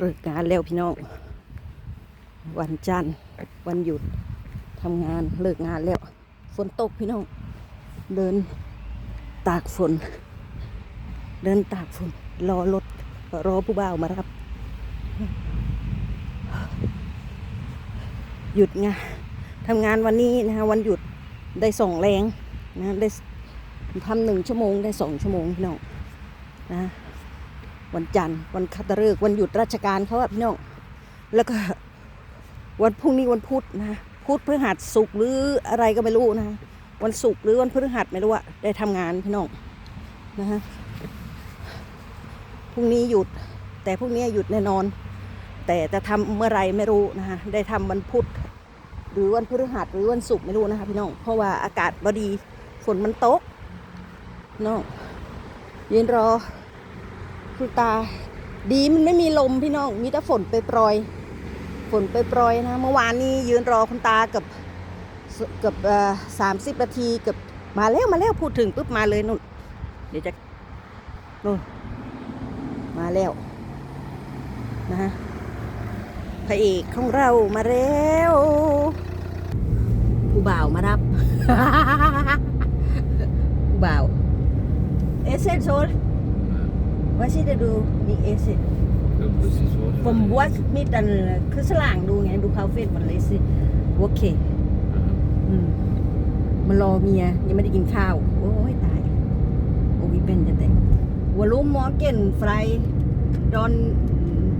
เลิกงานแล้วพี่น้อง วันจันทร์วันหยุดทำงานเลิกงานแล้ว ฝนตกพี่น้อง เดินตากฝน เดินตากฝน รอรถรอผู้บ่าวมารับ หยุดไงานทำงานวันนี้นะคะวันหยุดได้ส่งแรงนะได้ทำหนึ่งชั่วโมงได้สองชั่วโมงพี่น้องนะ วันจันทร์วันคัตฤกษ์วันหยุดราชการเขาอะพี่น้องแล้วก็วันพรุ่งนี้วันพุธนะพุธพฤหัสศุกร์หรืออะไรก็ไม่รู้นะวันศุกร์หรือวันพฤหัสไม่รู้อะได้ทำงานพี่น้องนะฮะพรุ่งนี้หยุด แต่พรุ่งนี้หยุดแน่นอน แต่จะทำเมื่อไรไม่รู้นะคะได้ทำวันพุธหรือวันพฤหัสหรือวันศุกร์ไม่รู้นะคะพี่น้องเพราะว่าอากาศบดีฝนมันตกน้องยืนรอ คุณตา ดีมันไม่มีลมพี่น้องมีแต่ฝนไปปรอย ฝนไปปรอยนะเมื่อวานนี้ยืนรอคุณตากับเกับสามสิบนาทีเกับมาแล้วมาแล้วพูดถึงปุ๊บมาเลยนุ่น เดี๋ยวจะนุ่นมาแล้วนะฮะพระเอกของเรามาแล้วผู้บ่าวมารับผู้บ่าวเอเซนโซ What is the do the exit from what คือสล่างดูไงดูคาเฟ่หมดเลยสิโอเคมันรอเมียยังไม่ได้กินข้าว โอ้ยตายโอ้ยเป็นจะแต่วอลุ่มมอเกนไฟดอน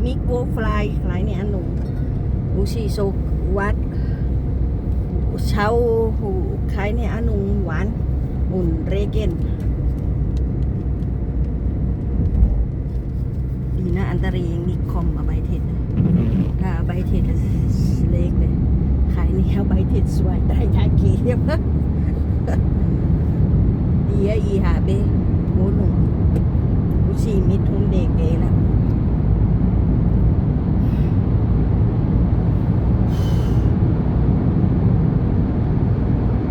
มิกโวฟรายฟรายเนี่ยหนูหนูชีโซวัดเช้าหูคล้ายเนี่ยหนูหวานอุ่นเรเกน ตรายยังนิคอมมาใบเทศนะถ้าใบเทศเล็กเลยขายนี่เอาใบเทศสวยได้ยากีเรียบดีอะอีหาเบโหหนุ่มอุชีมิทุนเด็กเกแล้ว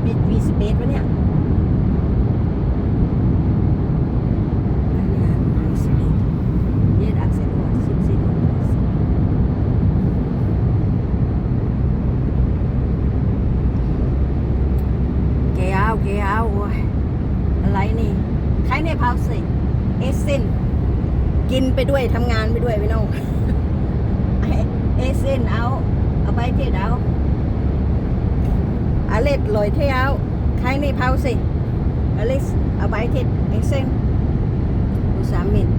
บิดวีสเปซวะเนี่ยอันเนี้ยวีสเปซ Hier de Axel Ohr, 17 Uhr. แกเอาแกเอาอะไรนี่ใครในพาวสิเอสเซนกินไปด้วยทำงานไปด้วยพี่น้องเอสเซนเอาเอาไปเทศเอาอาเล็ดลอยเที่ยวใครในพาวสิอเล็กเอาไปเทศเอสเซนอุสามิน